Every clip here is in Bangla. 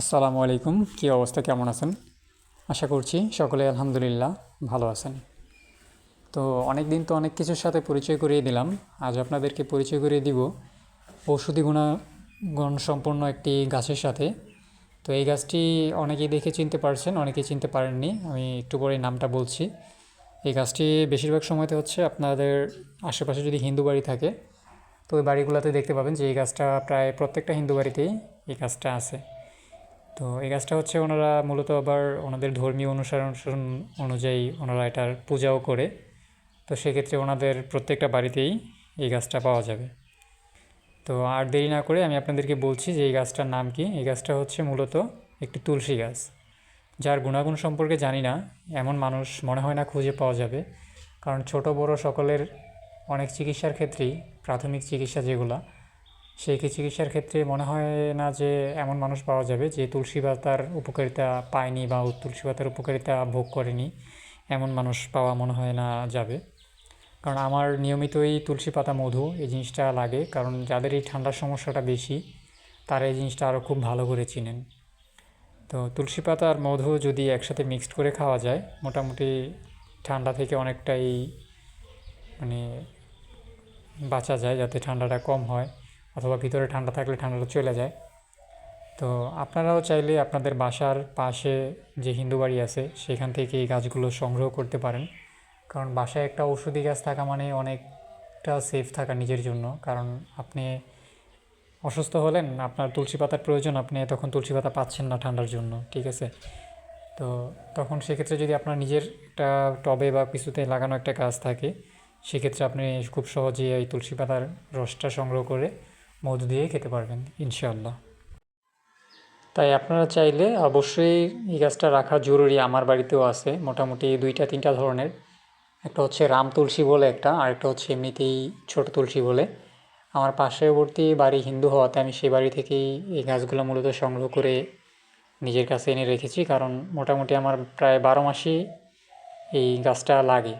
আসসালামু আলাইকুম। কী অবস্থা? কেমন আছেন? আশা করছি সকলে আলহামদুলিল্লাহ ভালো আছেন। তো অনেক দিন তো অনেক কিছুর সাথে পরিচয় করিয়ে দিলাম। আজ আপনাদেরকে পরিচয় করিয়ে দিব ঔষধি গুণাগুণ সম্পন্ন একটি গাছের সাথে। তো এই গাছটি অনেকেই দেখে চিনতে পারছেন, অনেকেই চিনতে পারেননি। আমি একটু পরে নামটা বলছি। এই গাছটি বেশিরভাগ সময়তে হচ্ছে আপনাদের আশেপাশে যদি হিন্দু বাড়ি থাকে, তো ওই বাড়িগুলোতে দেখতে পাবেন যে এই গাছটা প্রায় প্রত্যেকটা হিন্দু বাড়িতেই এই গাছটা আছে। তো এই গাছটা হচ্ছে ওনারা মূলত আবার ওনাদের ধর্মীয় অনুসরণ অনুযায়ী ওনারা এটার পূজাও করে। তো সেক্ষেত্রে ওনাদের প্রত্যেকটা বাড়িতেই এই গাছটা পাওয়া যাবে। তো আর দেরি না করে আমি আপনাদেরকে বলছি যে এই গাছটার নাম কি? এই গাছটা হচ্ছে মূলত একটি তুলসী গাছ। যার গুণাগুণ সম্পর্কে জানি না, এমন মানুষ মনে হয় না খুঁজে পাওয়া যাবে। কারণ ছোট বড় সকলের অনেক চিকিৎসার ক্ষেত্রেই প্রাথমিক চিকিৎসা যেগুলো সেই চিকিৎসার ক্ষেত্রে মনে হয় না যে এমন মানুষ পাওয়া যাবে যে তুলসী পাতার উপকারিতা পায়নি বা তুলসী পাতার উপকারিতা ভোগ করেনি? এমন মানুষ পাওয়া মনে হয় না যাবে। কারণ আমার নিয়মিতই তুলসী পাতা মধু, এই জিনিসটা লাগে। কারণ যাদের এই ঠান্ডার সমস্যাটা বেশি, তারা এই জিনিসটা আরও খুব ভালো করে চিনেন। তো তুলসী পাতা আর মধু যদি একসাথে মিক্সড করে খাওয়া যায়, মোটামুটি ঠান্ডা থেকে অনেকটাই মানে বাঁচা যায় যাতে ঠান্ডাটা কম হয়। অথবা ভিতরে ঠান্ডা থাকলে ঠান্ডাটা চলে যায়। তো আপনারাও চাইলে আপনাদের বাসার পাশে যে হিন্দু বাড়ি আছে, সেখান থেকে এই গাছগুলো সংগ্রহ করতে পারেন। কারণ বাসায় একটা ঔষধি গাছ থাকা মানে অনেকটা সেফ থাকা নিজের জন্য। কারণ আপনি অসুস্থ হলেন, আপনার তুলসী পাতার প্রয়োজন, আপনি তখন তুলসী পাতা পাচ্ছেন না ঠান্ডার জন্য, ঠিক আছে? তো তখন সেক্ষেত্রে যদি আপনার নিজের একটা টবে বা কিছুতে লাগানো একটা গাছ থাকে, সেক্ষেত্রে আপনি খুব সহজেই এই তুলসী পাতার রসটা সংগ্রহ করে মধু দিয়ে খেতে পারবেন, ইনশাআল্লাহ। তাই আপনারা চাইলে অবশ্যই এই গাছটা রাখা জরুরি আমার বাড়িতেও আছে, মোটামুটি দুইটা, তিনটা ধরনের। একটা হচ্ছে রাম তুলসী বলে একটা আর একটা হচ্ছে এমনিতেই ছোট তুলসী বলে। আমার পার্শ্ববর্তী বাড়ি হিন্দু হওয়াতে আমি সেই বাড়ি থেকেই এই গাছগুলো মূলত সংগ্রহ করে নিজের কাছে এনে রেখেছি, কারণ মোটামুটি আমার প্রায় বারো মাসই এই গাছটা লাগে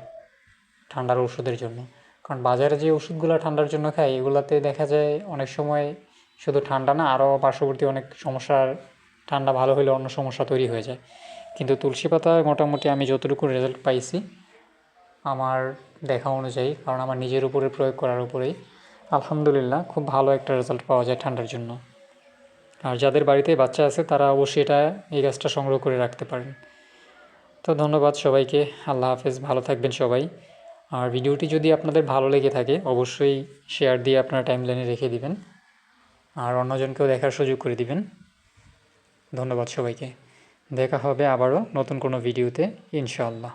ঠান্ডার ওষুধের জন্য। কারণ বাজারে যে ওষুধগুলো ঠান্ডার জন্য খাই এগুলাতে দেখা যায় অনেক সময় শুধু ঠান্ডা না আরও পার্শ্ববর্তী অনেক সমস্যার ঠান্ডা ভালো হলে অন্য সমস্যা তৈরি হয়ে যায়। কিন্তু তুলসী পাতা মোটামুটি আমি যতটুকু রেজাল্ট পাইছি, আমার দেখা অনুযায়ী, কারণ আমার নিজের উপরে প্রয়োগ করার উপরেই, আলহামদুলিল্লাহ খুব ভালো একটা রেজাল্ট পাওয়া যায় ঠান্ডার জন্য। আর যাদের বাড়িতে বাচ্চা আছে, তারা অবশ্যই এটা, এই গাছটা সংগ্রহ করে রাখতে পারেন। তো ধন্যবাদ সবাইকে, আল্লাহ হাফেজ, ভালো থাকবেন সবাই। আর ভিডিওটি যদি আপনাদের ভালো লেগে থাকে, অবশ্যই শেয়ার দিয়ে আপনার টাইমলাইনে রেখে দিবেন। আর অন্যজনকেও দেখার সুযোগ করে দিবেন। ধন্যবাদ সবাইকে। দেখা হবে আবারও নতুন কোনো ভিডিওতে ইনশাআল্লাহ।